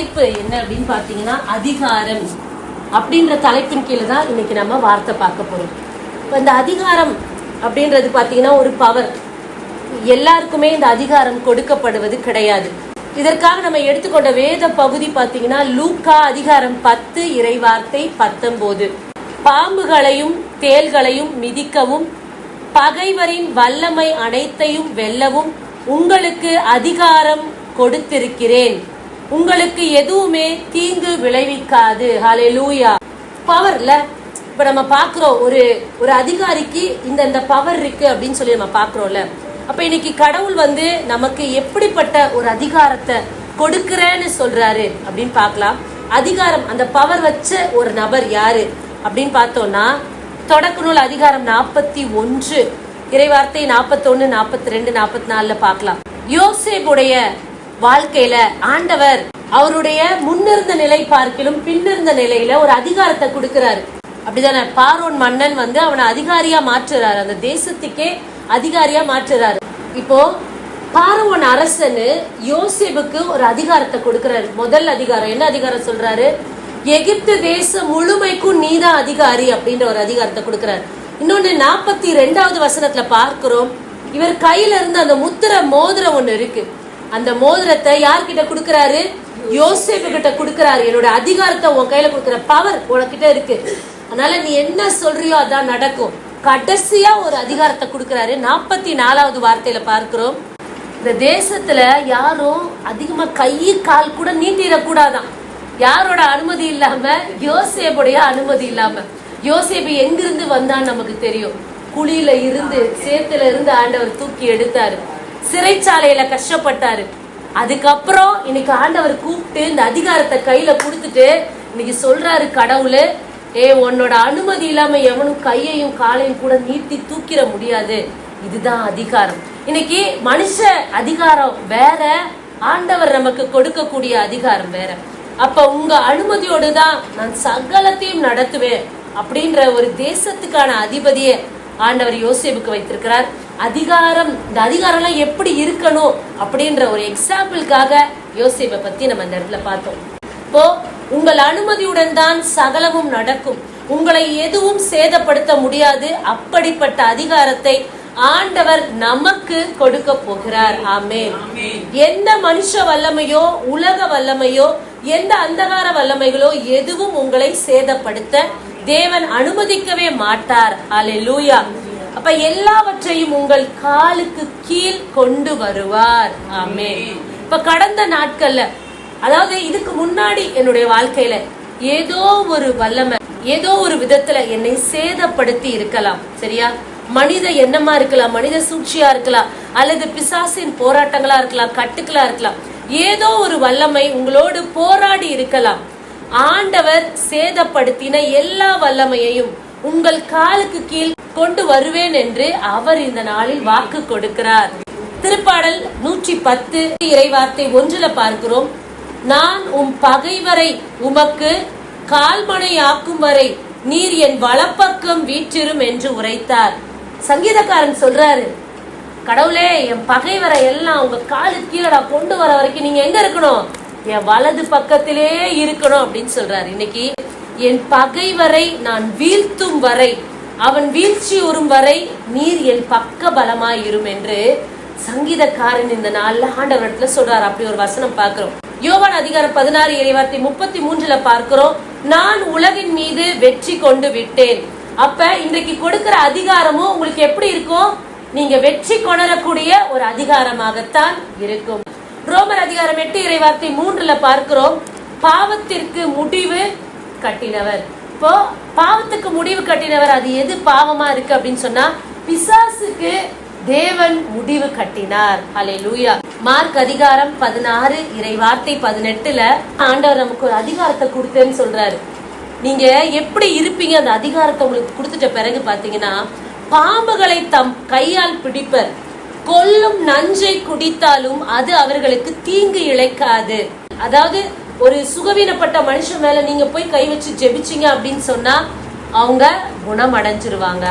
தலைப்பு என்ன அப்படின்னு பார்த்தீங்கன்னா அதிகாரம் அப்படின்ற தலைப்பின் கீழே தான் இன்னைக்கு நம்ம வார்த்தை பார்க்க போறோம். இப்போ இந்த அதிகாரம் அப்படின்றது பார்த்தீங்கன்னா ஒரு பவர் எல்லாருக்குமே இந்த அதிகாரம் கொடுக்கப்படுவது கிடையாது. இதற்காக நம்ம எடுத்துக்கொண்ட வேத பகுதி பார்த்தீங்கன்னா லூக்கா அதிகாரம் பத்து இறைவார்த்தை பத்தொம்போது பாம்புகளையும் தேள்களையும் மிதிக்கவும் பகைவரின் வல்லமை அனைத்தையும் வெல்லவும் உங்களுக்கு அதிகாரம் கொடுத்திருக்கிறேன். உங்களுக்கு எதுவுமே தீங்கு விளைவிக்காது. ஹalleluya பவர்ல இப்ப நம்ம பாக்குறோம் ஒரு ஒரு அதிகாரிக்கு இந்த இந்த பவர் இருக்கு அப்படின்னு சொல்லி நம்ம பாக்குறோம்ல அப்ப இன்னைக்கு கடவுள் வந்து நமக்கு எப்படிப்பட்ட ஒரு அதிகாரத்தை கொடுக்கிறேன்னு சொல்றாரு அப்படின்னு பார்க்கலாம். அதிகாரம் அந்த பவர் வச்ச ஒரு நபர் யாரு அப்படின்னு பார்த்தோம்னா தொடக்க நூல் அதிகாரம் நாற்பத்தி ஒன்று. இறைவார்த்தை நாற்பத்தொன்னு நாற்பத்தி ரெண்டு நாற்பத்தி நாலுல பார்க்கலாம். யோசேபுடைய வாழ்க்கையில ஆண்டவர் அவருடைய முன்னிருந்த நிலை பார்க்கிலும் பின்னிருந்த நிலையில ஒரு அதிகாரத்தை கொடுக்கிறாரு. அப்படிதானே? பாரோன் மன்னன் வந்து அவனை அதிகாரியா மாற்றுறாரு. அந்த தேசத்துக்கே அதிகாரியா மாற்றுறாரு. இப்போ பாரவன் அரசனு யோசிப்புக்கு ஒரு அதிகாரத்தை கொடுக்கிறாரு. முதல் அதிகாரம் என்ன அதிகாரம் சொல்றாரு? எகிப்து தேசம் முழுமைக்கும் நீதான் அதிகாரி அப்படின்ற ஒரு அதிகாரத்தை கொடுக்கிறாரு. இன்னொன்னு நாற்பத்தி ரெண்டாவது வசனத்துல பார்க்கிறோம். இவர் கையில இருந்து அந்த முத்திர மோதிரம் ஒண்ணு இருக்கு. அந்த மோதிரத்தை யார்கிட்ட கொடுக்கறாரு? யோசேப்பு கிட்ட கொடுக்கறாரு. என்னோட அதிகாரத்தை உன் கையில கொடுக்கற பவர் உனக்கிட்ட இருக்கு. அதனால நீ என்ன சொல்றியோ அதான் நடக்கும். கடைசியா ஒரு அதிகாரத்தை கொடுக்கறாரு. நாற்பத்தி நாலாவது வார்த்தையில பார்க்கிறோம். இந்த தேசத்துல யாரும் அதிகமா கை கால் கூட நீட்டிடக்கூடாதான். யாரோட அனுமதி இல்லாம? யோசேபுடைய அனுமதி இல்லாம. யோசேபு எங்கிருந்து வந்தான்னு நமக்கு தெரியும். குழியில இருந்து சேத்துல இருந்து ஆண்டவர் தூக்கி எடுத்தாரு. சிறைச்சாலையில கஷ்டப்பட்டாரு. அதுக்கப்புறம் இன்னைக்கு ஆண்டவர் கூப்பிட்டு இந்த அதிகாரத்தை கையில கொடுத்துட்டு இன்னைக்கு சொல்றாரு கடவுளு ஏ உன்னோட அனுமதி இல்லாம எவனும் கையையும் காலையும் கூட நீட்டி தூக்கிட முடியாது. இதுதான் அதிகாரம். இன்னைக்கு மனுஷ அதிகாரம் வேற ஆண்டவர் நமக்கு கொடுக்கக்கூடிய அதிகாரம் வேற. அப்ப உங்க அனுமதியோடு தான் நான் சகலத்தையும் நடத்துவேன் அப்படின்ற ஒரு தேசத்துக்கான அதிபதியை ஆண்டவர் யோசேப்புக்கு வைத்திருக்கிறார். அதிகாரம் இந்த அதிகாரம்லாம் எப்படி இருக்கணும் அப்படின்ற ஒரு எக்ஸாம்பிளுக்காக யோசேப்பை பத்தி நம்ம இந்த இடத்துல பார்த்தோம். இப்போ உங்கள் அனுமதியுடன் தான் சகலமும் நடக்கும். உங்களை எதுவும் சேதப்படுத்த முடியாது. அப்படிப்பட்ட அதிகாரத்தை ஆண்டவர் நமக்கு கொடுக்க போகிறார். ஆமென். எந்த மனுஷ வல்லமையோ உலக வல்லமையோ எந்த அந்தகார வல்லமைகளோ எதுவும் உங்களை சேதப்படுத்த தேவன் அனுமதிக்கவே மாட்டார். அல்லேலூயா அப்ப எல்லாவற்றையும் உங்கள் காலுக்கு கீழ் கொண்டு வருவார். ஆமே இப்ப கடந்த நாட்கள்ல அதாவது இதுக்கு முன்னாடி என்னுடைய வாழ்க்கையில ஏதோ ஒரு வல்லமை ஏதோ ஒரு விதத்துல என்னை சேதப்படுத்தி இருக்கலாம். சரியா? மனித எண்ணமா இருக்கலாம் மனித சூழ்ச்சியா இருக்கலாம் அல்லது பிசாசின் போராட்டங்களா இருக்கலாம் கட்டுக்களா இருக்கலாம். ஏதோ ஒரு வல்லமை உங்களோடு போராடி இருக்கலாம். ஆண்டவர் சேதப்படுத்தின எல்லா வல்லமையையும் உங்கள் காலுக்கு கீழ் கொண்டு வருவேன் என்று அவர் இந்த நாளில் வாக்கு கொடுக்கிறார். திருப்பாடல் நூற்றி பத்து இறைவார்த்தை ஒன்றுல பார்க்கிறோம். நான் உம் பகைவரை உமக்கு கால்மனை ஆக்கும் வரை நீர் என் வலப்பக்கம் வீற்றிரும் என்று உரைத்தார். சங்கீதக்காரன் சொல்றாரு கடவுளே என் பகைவரை எல்லாம் உங்க காலு கீழடா கொண்டு வர வரைக்கும் நீங்க எங்க இருக்கணும்? என் வலது பக்கத்திலே இருக்கணும் அப்படின்னு சொல்றாரு. இன்னைக்கு என் பகைவரை நான் வீழ்த்தும் வரை அவன் வீழ்ச்சி உறும் வரை நீர் என் பக்க பலமாயிரும் என்று சங்கீதக்காரன் இந்த நாள்ல ஆண்டவரத்துல சொல்றாரு. அப்படி ஒரு வசனம் பார்க்கிறோம். யோவான் அதிகாரம் பதினாறு இறைவார்த்தை முப்பத்தி மூன்றுல பார்க்கிறோம். நான் உலகின் மீது வெற்றி கொண்டு விட்டேன். அப்ப இன்றைக்கு கொடுக்கிற அதிகாரமும் உங்களுக்கு எப்படி இருக்கும்? நீங்க வெற்றி கொணரக்கூடிய ஒரு அதிகாரமாகத்தான் இருக்கும். ரோமர் அதிகாரம் எட்டு இறைவார்த்தை மூன்றுல பார்க்கிறோம். பாவத்திற்கு முடிவு கட்டினவர். இப்போ பாவத்துக்கு முடிவு கட்டினவர் அது எது? பாவமா இருக்கு அப்படின்னு சொன்னா பிசாசுக்கு தேவன் முடிவு கட்டினார். ஹalleluya மார்க் அதிகாரம் பதினாறு இறை வார்த்தை பதினெட்டுல ஆண்டவர் நமக்கு ஒரு அதிகாரத்தை கொடுத்தேன்னு சொல்றாரு. நீங்க எப்படி இருப்பீங்க? அந்த அதிகாரத்தை உங்களுக்கு கொடுத்துட்ட பிறகு பாத்தீங்கன்னா பாம்புகளை தம் கையால் பிடிப்பர். கொல்லும் நஞ்சை குடித்தாலும் அது அவர்களுக்கு தீங்கு இழைக்காது. அதாவது ஒரு சுகவீனப்பட்ட மனுஷன் மேல நீங்க போய் கை வச்சு ஜெபிச்சீங்க அப்படின்னு சொன்னா அவங்க குணமடைஞ்சிருவாங்க.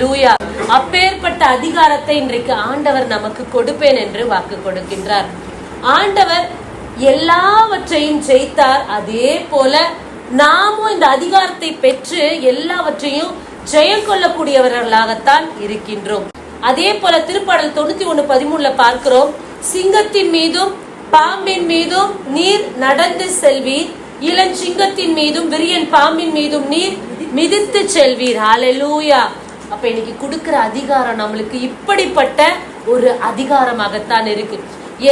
லூயா அப்பேற்பட்ட அதிகாரத்தை இன்றைக்கு ஆண்டவர் நமக்கு கொடுப்பேன் என்று வாக்கு கொடுக்கின்றார். ஆண்டவர் எல்லாவற்றையும் ஜெயித்தார். அதே போல நாமும் இந்த அதிகாரத்தை பெற்று எல்லாவற்றையும் ஜெயம் கொள்ளக்கூடியவர்களாகத்தான் இருக்கின்றோம். அதே போல திருப்பாடல் தொண்ணூத்தி ஒண்ணு பதிமூணுல பார்க்கிறோம். சிங்கத்தின் மீதும் பாம்பின் மீதும் நீர் நடந்து செல்வீர். இளஞ்சிங்கத்தின் மீதும் விரியன் பாம்பின் மீதும் நீர் மிதித்து செல்வீர். ஹalleluya அப்ப இன்னைக்கு கொடுக்கிற அதிகாரம் நம்மளுக்கு இப்படிப்பட்ட ஒரு அதிகாரமாகத்தான் இருக்கு.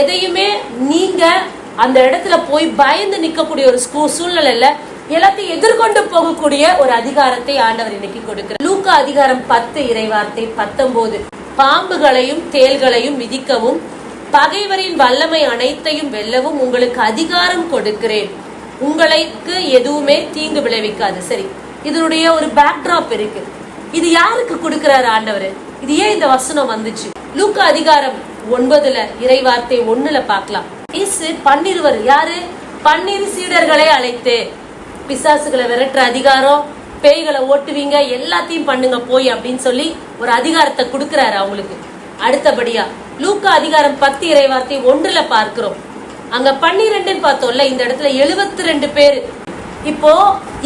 எதையுமே நீங்க அந்த இடத்துல போய் பயந்து நிக்கக்கூடிய ஒரு ஸ்கூ சூழ்நிலையில எல்லாத்தையும் எதிர்கொண்டு போகக்கூடிய ஒரு அதிகாரத்தை ஆண்டவர் இன்னைக்கு கொடுக்கிறார். லூக்கா அதிகாரம் பத்து இறைவார்த்தை பத்தொன்பது பாம்புகளையும் தேள்களையும் மிதிக்கவும் பகைவரின் வல்லமை அனைத்தையும் வெல்லவும் உங்களுக்கு அதிகாரம் கொடுக்கிறேன். உங்களுக்கு எதுவுமே தீங்கு விளைவிக்காது. சரி இதனுடைய ஒரு பேக்ட்ராப் இருக்கு. இது யாருக்கு கொடுக்கிறாரு ஆண்டவர்? இது ஏன் இந்த வசனம் வந்துச்சு? லூக்க அதிகாரம் ஒன்பதுல இறைவார்த்தை ஒண்ணுல பார்க்கலாம். இயேசு பன்னிருவர் யாரு? பன்னிரு சீடர்களை அழைத்து. பிசாசுகளை விரட்டுற அதிகாரம் பேய்களை ஓட்டுவீங்க எல்லாத்தையும் பண்ணுங்க போய் அப்படின்னு சொல்லி ஒரு அதிகாரத்தை கொடுக்கிறாரு அவங்களுக்கு. அடுத்தபடியா லூக்கா அதிகாரம் பத்து இறைவார்த்தை ஒன்றுல பார்க்கிறோம். அங்க பன்னிரெண்டுன்னு பார்த்தோம்ல இந்த இடத்துல எழுபத்தி ரெண்டு பேர். இப்போ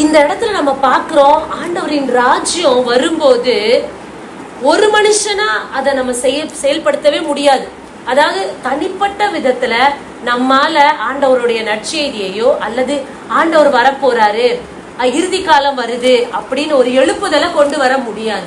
இந்த இடத்துல நம்ம பார்க்கிறோம் ஆண்டவரின் ராஜ்யம் வரும்போது ஒரு மனுஷனா அதை நம்ம செய்ய செயல்படுத்தவே முடியாது. அதாவது தனிப்பட்ட விதத்துல நம்மால ஆண்டவருடைய நற்செய்தியையோ அல்லது ஆண்டவர் வரப்போறாரு. இறுதி காலம் வருது அப்படின்னு ஒரு எழுப்புதலை கொண்டு வர முடியாது.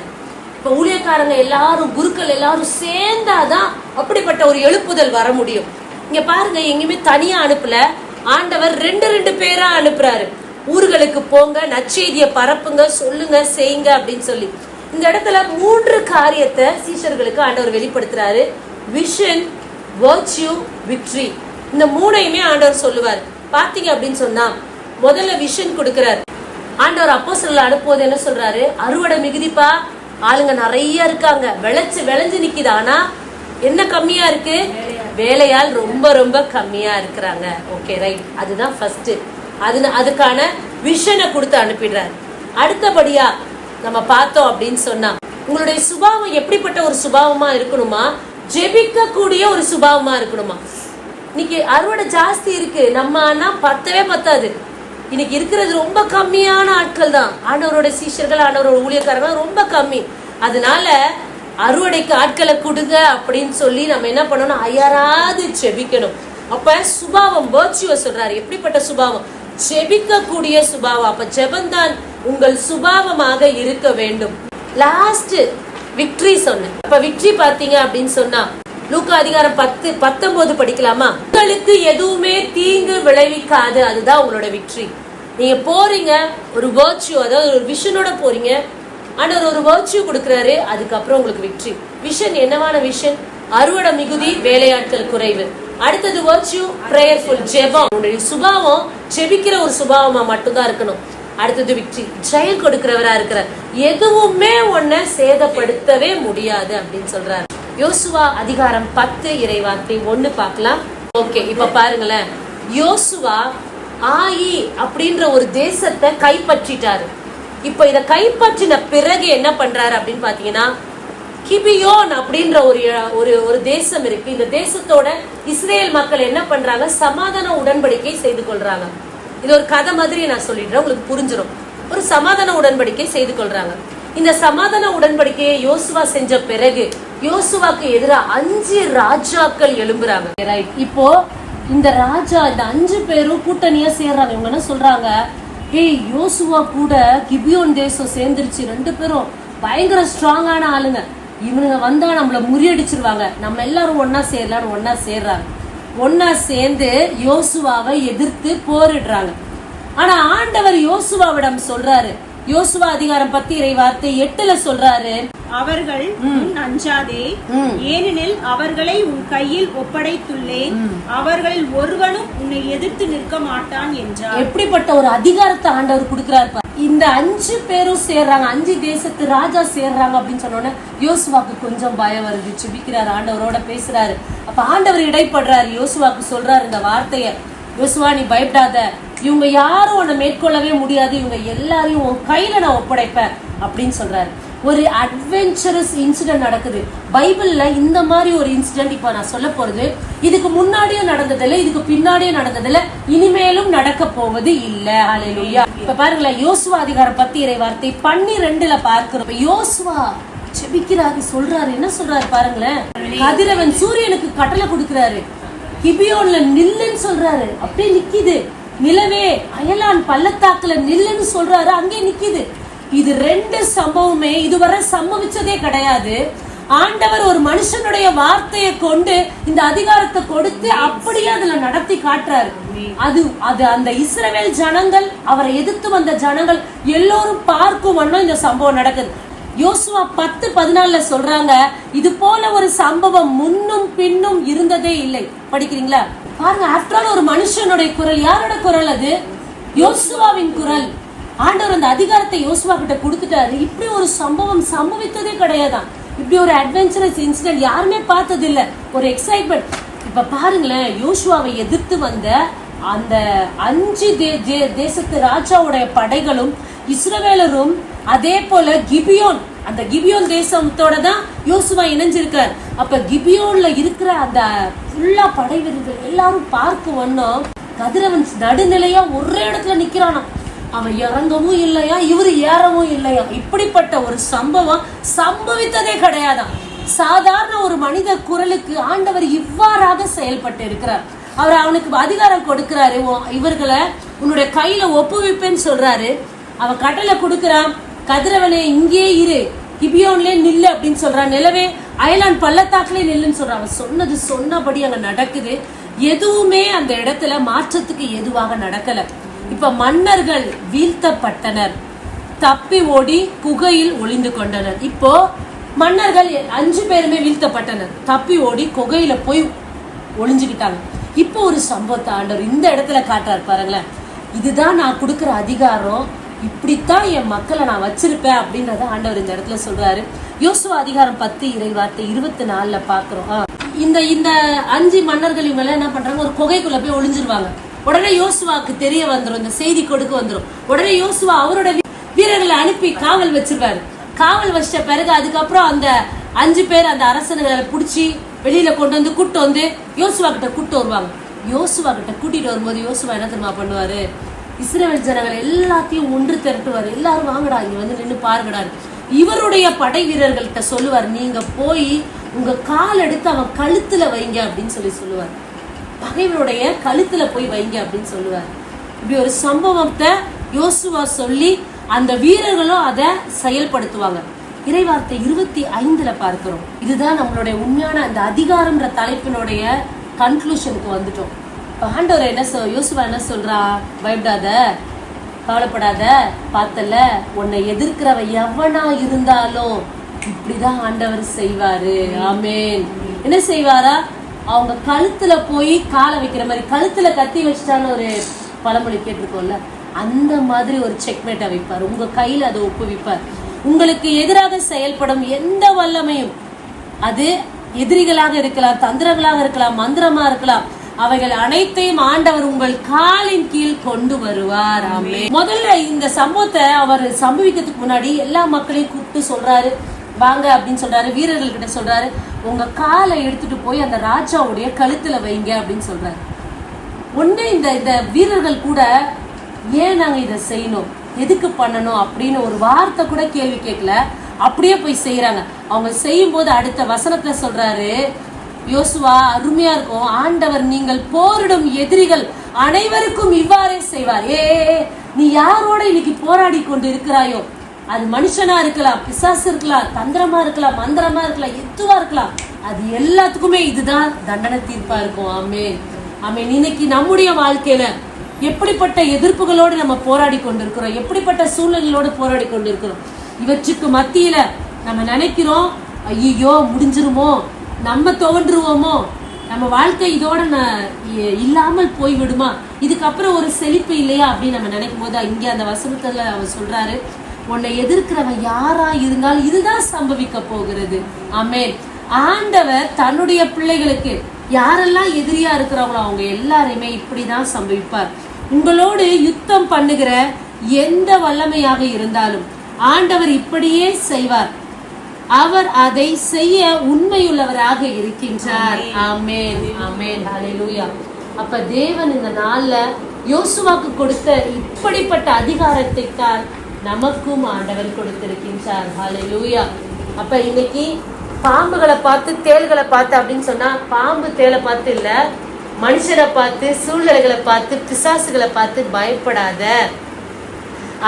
இப்ப ஊழியக்காரங்க எல்லாரும் குருக்கள் எல்லாரும் சேர்ந்தாதான் அப்படிப்பட்ட ஒரு எழுப்புதல் வர முடியும். இங்க பாருங்க எங்கேயுமே தனியா அனுப்பல. ஆண்டவர் ரெண்டு ரெண்டு பேரா அனுப்புறாரு. ஊர்களுக்கு போங்க நற்செய்தியை பரப்புங்க சொல்லுங்க செய்யுங்க அப்படின்னு சொல்லி. இந்த இடத்துல மூன்று காரியத்தை சீஷர்களுக்கு ஆண்டவர் வெளிப்படுத்துறாரு. விஷன் வர்ச்சியூ விக்ட்ரி இந்த மூணையுமே ஆண்டவர் சொல்லுவார். பாத்தீங்க அப்படின்னு சொன்னா முதல்ல விஷன் கொடுக்கிறார். ஆண்டவர் அப்போ சொல்ல அனுப்புவது என்ன சொல்றாரு? அறுவடை மிகுதிப்பா? ஆளுங்க நிறைய இருக்காங்க. விளைச்சு விளைஞ்சு நிக்குது. ஆனா என்ன கம்மியா இருக்கு? வேலையால் ரொம்ப ரொம்ப கம்மியா இருக்கிறாங்க. ஓகே ரைட் அதுதான் ஃபர்ஸ்ட் அது அதுக்கான விஷனை கொடுத்து அனுப்பிடுறாரு. அடுத்தபடியா நம்ம பார்த்தோம் அப்படின்னு சொன்னா உங்களுடைய சுபாவம் எப்படிப்பட்ட ஒரு சுபாவமா இருக்கணுமா? ஜெபிக்க கூடிய ஒரு சுபாவமா இருக்கணுமா? இன்னைக்கு அறுவடை ஜாஸ்தி இருக்கு. நம்ம ஆனா பத்தவே பத்தாது. இன்னைக்கு இருக்கிறது ரொம்ப கம்மியான ஆட்கள் தான் ஆண்டவரோட சீஷர்கள் ஆண்டவரோட ஊழியக்காரங்க ரொம்ப கம்மி. அதனால அறுவடைக்கு ஆட்களை கொடுங்க அப்படின்னு சொல்லி நம்ம என்ன பண்ணணும்? அயராது செபிக்கணும். அப்ப சுபாவம் வேர்ச்சுவ சொல்றாரு. எப்படிப்பட்ட சுபாவம்? செபிக்கக்கூடிய சுபாவம். அப்ப ஜெபந்தான் உங்கள் சுபாவமாக இருக்க வேண்டும். லாஸ்ட் விக்ட்ரி சொன்னேன். அப்ப விக்ட்ரி பாத்தீங்க அப்படின்னு சொன்னா லூக்கா அதிகாரம் பத்து பத்தொன்பது படிக்கலாமா? உங்களுக்கு எதுவுமே தீங்கு விளைவிக்காது. அதுதான் உங்களோட விக்ட்ரி நீங்க போறீங்க ஒரு வேர்ச்சியூ அதாவது ஒரு விஷனோட போறீங்க. ஆண்டவர் ஒரு வேர்ச்சியூ கொடுக்குறாரு அதுக்கப்புறம் உங்களுக்கு விக்ட்ரி விஷன் என்னவான விஷன் அறுவடை மிகுதி வேலையாட்கள் குறைவு. அடுத்தது வேர்ச்சியூ ப்ரேயர்ஃபுல் ஜெபம். உங்களுடைய சுபாவம் ஜெபிக்கிற ஒரு சுபாவமா மட்டும்தான் இருக்கணும். அடுத்தது விக்ட்ரி ஜெயம் கொடுக்கிறவரா இருக்கிறார். எதுவுமே ஒன்ன சேதப்படுத்தவே முடியாது அப்படின்னு சொல்றாரு. யோசுவா அதிகாரம் பத்து இறைவார்த்தை ஒன்னு பார்க்கலாம். ஓகே இப்ப பாருங்களேன். யோசுவா ஆயி அப்படின்ற ஒரு தேசத்தை கைப்பற்றிட்டாரு. இப்ப இதை கைப்பற்றின பிறகு என்ன பண்றாரு அப்படின்னு பாத்தீங்கன்னா கிபியோன் அப்படின்ற ஒரு ஒரு ஒரு தேசம் இருக்கு. இந்த தேசத்தோட இஸ்ரேல் மக்கள் என்ன பண்றாங்க? சமாதான உடன்படிக்கை செய்து கொள்றாங்க. இது ஒரு கதை மாதிரி நான் சொல்லிடுறேன். உங்களுக்கு புரிஞ்சிடும் ஒரு சமாதான உடன்படிக்கை செய்து கொள்றாங்க. இந்த சமாதான உடன்படிக்கையை யோசுவா செஞ்ச பிறகு யோசுவாக்கு எதிராக அஞ்சு ராஜாக்கள் எழும்புறாங்க. ரைட் இப்போ இந்த ராஜா இந்த அஞ்சு பேரும் கூட்டணியா சேர்றாங்க. இவங்க என்ன சொல்றாங்க? ஏய் யோசுவா கூட கிபியோன் தேசம் சேர்ந்துருச்சு. ரெண்டு பேரும் பயங்கர ஸ்ட்ராங்கான ஆளுங்க. இவனுங்க வந்தா நம்மளை முறியடிச்சிருவாங்க. நம்ம எல்லாரும் ஒன்னா சேரலான்னு ஒன்னா சேர்றாங்க. ஒன்னா சேர்ந்து யோசுவாவை எதிர்த்து போரிடுறாங்க. ஆனா ஆண்டவர் யோசுவாவிடம் சொல்றாரு. யோசுவா அதிகாரம் பத்தி இறை வார்த்தை எட்டுல சொல்றாரு. அவர்கள் உன் அஞ்சாதே. ஏனெனில் அவர்களை உன் கையில் ஒப்படைத்துள்ளேன். அவர்களில் ஒருவனும் உன்னை எதிர்த்து நிற்க மாட்டான் என்றார். எப்படிப்பட்ட ஒரு அதிகாரத்தை ஆண்டவர் கொடுக்கிறாரு. இந்த அஞ்சு பேரும் சேர்றாங்க. அஞ்சு தேசத்து ராஜா சேர்றாங்க அப்படின்னு சொன்னோன்னே யோசுவாக்கு கொஞ்சம் பயம் வருது. சுபிக்கிறார் ஆண்டவரோட பேசுறாரு. அப்ப ஆண்டவர் இடைப்படுறாரு. யோசுவாக்கு சொல்றாரு இந்த வார்த்தைய. யோசுவா நீ பயப்படாத. இவங்க யாரும் உன்னை மேற்கொள்ளவே முடியாது. இவங்க எல்லாரையும் உன் கையில நான் ஒப்படைப்பேன் அப்படின்னு சொல்றாரு. ஒரு அட்வென்ச்சரஸ் இன்சிடென்ட் நடக்குது. பைபிள்ல இந்த மாதிரி ஒரு இன்சிடென்ட் இப்ப நான் சொல்ல போறது. இதுக்கு முன்னாடியும் நடந்ததில்ல இதுக்கு பின்னாடியும் நடந்ததில்ல. இனிமேலும் நடக்க போவது இல்ல. அலையா இப்ப பாருங்களேன் யோசுவா அதிகாரம் பத்தி இறை வார்த்தை பன்னிரெண்டுல பார்க்கிறோம். யோசுவா செபிக்கிறாரு சொல்றாரு. என்ன சொல்றாரு பாருங்களேன்? கதிரவன் சூரியனுக்கு கட்டளை கொடுக்கிறாரு. கிபியோன்ல நில்லுன்னு சொல்றாரு. அப்படியே நிக்குது. நிலவே அயலான் பள்ளத்தாக்குல நில்லுன்னு சொல்றாரு. அங்கே நிக்குது. இது ரெண்டு சம்பவமே இதுவரை சம்பவிச்சதே கிடையாது. ஆண்டவர் ஒரு மனுஷனுடைய வார்த்தையை கொண்டு இந்த அதிகாரத்தை கொடுத்து அப்படியே அதுல நடத்தி காட்டுறாரு. அது அது அந்த இஸ்ரவேல் ஜனங்கள் அவரை எதிர்த்து வந்த ஜனங்கள் எல்லோரும் பார்க்கும் வண்ணம் இந்த சம்பவம் நடக்குது. யோசுவா பத்து பதினாலுல சொல்றாங்க இது போல ஒரு சம்பவம் முன்னும் பின்னும் இருந்ததே இல்லை. படிக்கிறீங்களா? பாருங்க ஆஃப்டர் ஒரு மனுஷனுடைய குரல் யாரோட குரல் அது? யோசுவாவின் குரல். ஆண்டவர் அந்த அதிகாரத்தை யோசுவா கிட்ட கொடுத்துட்டாரு. இப்படி ஒரு சம்பவம் சம்பவித்ததே கிடையாதான். இப்படி ஒரு அட்வென்ச்சரஸ் இன்சிடென்ட் யாருமே பார்த்தது இல்ல ஒரு எக்ஸைட்மெண்ட் இப்ப பாருங்களேன் யோசுவாவை எதிர்த்து வந்த அந்த அஞ்சு தே- தே- தேசத்து ராஜாவுடைய படைகளும் இஸ்ரவேலரும் அதே போல கிபியோன் அந்த கிபியோன் தேசத்தோட தான் யோசுவா இணைஞ்சிருக்கார். அப்ப கிபியோன்ல இருக்கிற அந்த ஃபுல்லா படை வீரர்கள் எல்லாரும் பார்க்கும் வண்ணம் கதிரவன் நடுநிலையா ஒரே இடத்துல நிக்கிறானாம். அவன் இறங்கவும் இல்லையா? இவர் ஏறவும் இல்லையா? இப்படிப்பட்ட ஒரு சம்பவம் சம்பவித்ததே கிடையாதான் சாதாரண ஒரு மனித குரலுக்கு ஆண்டவர் இவ்வாறாக செயல்பட்டு இருக்கிறார். அவர் அவனுக்கு அதிகாரம் கொடுக்கிறாரு. இவர்களை உன்னுடைய கையில ஒப்புவிப்பேன்னு சொல்றாரு. அவன் கட்டளை கொடுக்கிறான். கதிரவனே இங்கே இரு. கிபியோன்லே நில்லு அப்படின்னு சொல்றான். நிலவே அயலான் பள்ளத்தாக்கிலே நில்லுன்னு சொல்றான். அவன் சொன்னது சொன்னபடி அங்க நடக்குது. எதுவுமே அந்த இடத்துல மாற்றத்துக்கு எதுவாக நடக்கலை. இப்ப மன்னர்கள் வீழ்த்தப்பட்டனர். தப்பி ஓடி குகையில் ஒளிந்து கொண்டனர். இப்போ மன்னர்கள் அஞ்சு பேருமே வீழ்த்தப்பட்டனர். தப்பி ஓடி குகையில போய் ஒளிஞ்சுக்கிட்டாங்க. இப்போ ஒரு சம்பவத்தை ஆண்டவர் இந்த இடத்துல காட்டுறாரு பாருங்களேன். இதுதான் நான் கொடுக்குற அதிகாரம். இப்படித்தான் என் மக்களை நான் வச்சிருப்பேன் அப்படின்றத ஆண்டவர் இந்த இடத்துல சொல்றாரு. யோசுவா அதிகாரம் பத்து இறை வார்த்தை இருபத்தி நாலுல பாக்குறோம் இந்த இந்த அஞ்சு மன்னர்கள் இவங்க எல்லாம் என்ன பண்றாங்க? ஒரு குகைக்குள்ள போய் ஒளிஞ்சிருவாங்க. உடனே யோசுவாக்கு தெரிய வந்துடும் இந்த செய்தி கொடுக்க வந்துடும் உடனே யோசுவா அவரோட வீரர்களை அனுப்பி காவல் வச்சிருவாரு. காவல் வச்சிட்ட பிறகு அதுக்கப்புறம் அந்த அஞ்சு பேர் அந்த அரசனுங்களை பிடிச்சி வெளியில கொண்டு வந்து கூட்டு வந்து யோசுவா கிட்ட கூட்டு வருவாங்க. யோசுவா கிட்ட கூட்டிட்டு வரும்போது யோசுவா என்ன தெரியுமா பண்ணுவாரு? இஸ்ரேல் ஜனங்கள் எல்லாத்தையும் ஒன்று திரட்டுவார். எல்லாரும் வாங்கடா இங்க வந்து நின்று பாருங்கடா. இவருடைய படை வீரர்கள்ட்ட சொல்லுவார் நீங்க போய் உங்க கால் எடுத்து அவன் கழுத்துல வைங்க அப்படின்னு சொல்லி சொல்லுவார். பகைவனுடைய கழுத்துல போய் வைங்க அப்படின்னு சொல்லுவார். இப்படி ஒரு சம்பவத்தை யோசுவா சொல்லி அந்த வீரர்களும் அதை செயல்படுத்துவாங்க. இறைவார்த்தை இருபத்தி ஐந்துல பார்க்கிறோம். இதுதான் நம்மளுடைய உண்மையான அந்த அதிகாரம்ன்ற தலைப்பினுடைய கன்க்ளூஷனுக்கு வந்துட்டோம். இப்ப ஆண்டவர் என்ன சொல் யோசுவா என்ன சொல்றா? பயப்படாத கவலைப்படாத பார்த்தல உன்னை எதிர்க்கிறவ எவனா இருந்தாலும் இப்படிதான் ஆண்டவர் செய்வாரு. ஆமேன். என்ன செய்வாரா? அவங்க கழுத்துல போய் காலை வைக்கிற மாதிரி கழுத்துல கத்தி வச்சுட்டான்னு ஒரு பழமொழி கேட்டிருக்கோம்ல அந்த மாதிரி ஒரு செக்மேட்டை வைப்பார். உங்க கையில அதை ஒப்புவிப்பார். உங்களுக்கு எதிராக செயல்படும் எந்த வல்லமையும் அது எதிரிகளாக இருக்கலாம் தந்திரங்களாக இருக்கலாம் மந்திரமா இருக்கலாம் அவைகள் அனைத்தையும் ஆண்டவர் உங்கள் காலின் கீழ் கொண்டு வருவார். ஆமே முதல்ல இந்த சம்பவத்தை அவர் சம்பவிக்கிறதுக்கு முன்னாடி எல்லா மக்களையும் கூப்பிட்டு சொல்றாரு. வாங்க அப்படின்னு சொல்றாரு. வீரர்கள் கிட்ட சொல்றாரு. உங்க காலை எடுத்துட்டு போய் அந்த ராஜாவுடைய கழுத்துல வைங்க அப்படின்னு சொல்றாரு. ஒண்ணு இந்த இந்த வீரர்கள் கூட ஏன் நாங்க இதை செய்யணும்? எதுக்கு பண்ணணும்? அப்படின்னு ஒரு வார்த்தை கூட கேள்வி கேட்கல. அப்படியே போய் செய்யறாங்க அவங்க செய்யும் போது அடுத்த வசனத்துல சொல்றாரு யோசுவா அருமையா இருக்கும். ஆண்டவர் நீங்கள் போரிடும் எதிரிகள் அனைவருக்கும் இவ்வாறே செய்வார். ஏ, நீ யாரோட இன்னைக்கு போராடி கொண்டு இருக்கிறாயோ? அது மனுஷனா இருக்கலாம் பிசாசு இருக்கலாம் தந்திரமா இருக்கலாம் மந்திரமா இருக்கலாம் எதுவா இருக்கலாம். அது எல்லாத்துக்குமே இதுதான் தண்டனை தீர்ப்பா இருக்கும். ஆமே ஆமே இன்னைக்கு நம்முடைய வாழ்க்கையில எப்படிப்பட்ட எதிர்ப்புகளோடு நம்ம போராடி கொண்டிருக்கிறோம்? எப்படிப்பட்ட சூழ்நிலையோடு போராடி கொண்டிருக்கிறோம்? இவற்றுக்கு மத்தியில நம்ம நினைக்கிறோம் ஐயோ முடிஞ்சிருமோ? நம்ம துவண்டுருவோமோ நம்ம வாழ்க்கை இதோட ந- இ- இல்லாமல் போய்விடுமா? இதுக்கப்புறம் ஒரு செழிப்பு இல்லையா அப்படின்னு நம்ம நினைக்கும் போது இங்கே அந்த வசனத்துல அவர் சொல்றாரு உன்னை எதிர்க்கிறவன் யாரா இருந்தாலும் இதுதான் சம்பவிக்க போகிறது. ஆமென். ஆண்டவர் தன்னுடைய பிள்ளைகளுக்கு யாரெல்லாம் எதிரியா இருக்கிறாங்களோ அவங்க எல்லாரையுமே இப்படிதான் சம்பவிப்பார். உங்களோடு யுத்தம் பண்ணுகிற எந்த வல்லமையாக இருந்தாலும் ஆண்டவர் இப்படியே செய்வார். அவர் அதை செய்ய உண்மையுள்ளவராக இருக்கின்றார். ஆமென். ஆமென். ஹalleluya. அப்ப தேவன் இந்த நாள்ல யோசுவாக்கு கொடுத்த இப்படிப்பட்ட அதிகாரத்தை தான் நமக்கும் ஆண்டவர் கொடுத்திருக்கின்றார். லூயா அப்ப இன்னைக்கு பாம்புகளை பார்த்து தேள்களை பார்த்து அப்படின்னு சொன்னா பாம்பு தேளை பார்த்து இல்ல மனுஷரை பார்த்து சூழ்நிலைகளை பார்த்து பிசாசுகளை பார்த்து பயப்படாத.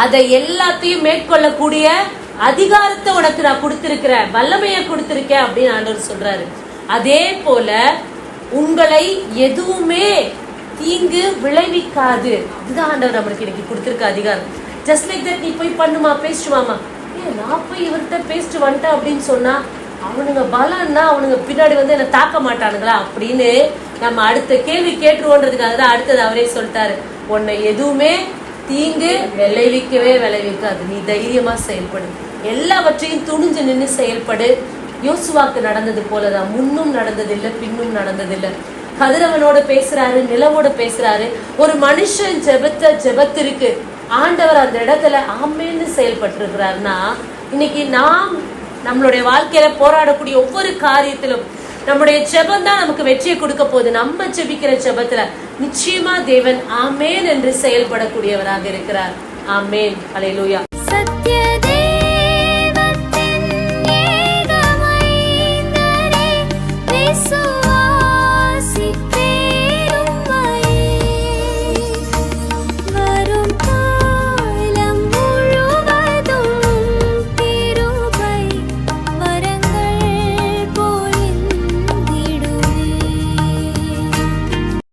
அதை எல்லாத்தையும் மேற்கொள்ளக்கூடிய அதிகாரத்தை உனக்கு நான் கொடுத்திருக்கிறேன். வல்லமையை கொடுத்திருக்கேன் அப்படின்னு ஆண்டவர் சொல்றாரு. அதே போல உங்களை எதுவுமே தீங்கு விளைவிக்காது. இதுதான் ஆண்டவர் நம்மளுக்கு இன்னைக்கு கொடுத்திருக்க அதிகாரம். ஜஸ்ட் லைக் தட் நீ போய் பண்ணுமா பேசிட்டு ஏ நான் போய் இவர்கிட்ட பேசிட்டு வந்துட்டேன் அப்படின்னு சொன்னா அவனுங்க பலன்னா அவனுங்க பின்னாடி வந்து என்னை தாக்க மாட்டானுங்களா? அப்படின்னு நம்ம அடுத்த கேள்வி கேட்டுருவோன்றதுக்காக தான் அடுத்தது அவரே சொல்லிட்டாரு. உன்னை எதுவுமே தீங்கு விளைவிக்கவே விளைவிக்காது. நீ தைரியமா செயல்படு. எல்லாவற்றையும் துணிஞ்சு நின்று செயல்படு. யோசுவாக்கு நடந்தது போலதான். முன்னும் நடந்ததில்லை பின்னும் நடந்ததில்லை. கதிரவனோட பேசுறாரு நிலவோட பேசுறாரு. ஒரு மனுஷன் ஜெபத்த ஜெபத்திற்கு ஆண்டவர் அந்த இடத்துல ஆமேன்னு செயல்பட்டிருக்கிறார்னா இன்னைக்கு நாம் நம்மளுடைய வாழ்க்கையில போராடக்கூடிய ஒவ்வொரு காரியத்திலும் நம்முடைய செபந்தான் நமக்கு வெற்றியை கொடுக்க போகுது. நம்ம ஜெபிக்கிற ஜெபத்துல நிச்சயமா தேவன் ஆமேன் என்று செயல்படக்கூடியவராக இருக்கிறார். ஆமேன். அலையலூயா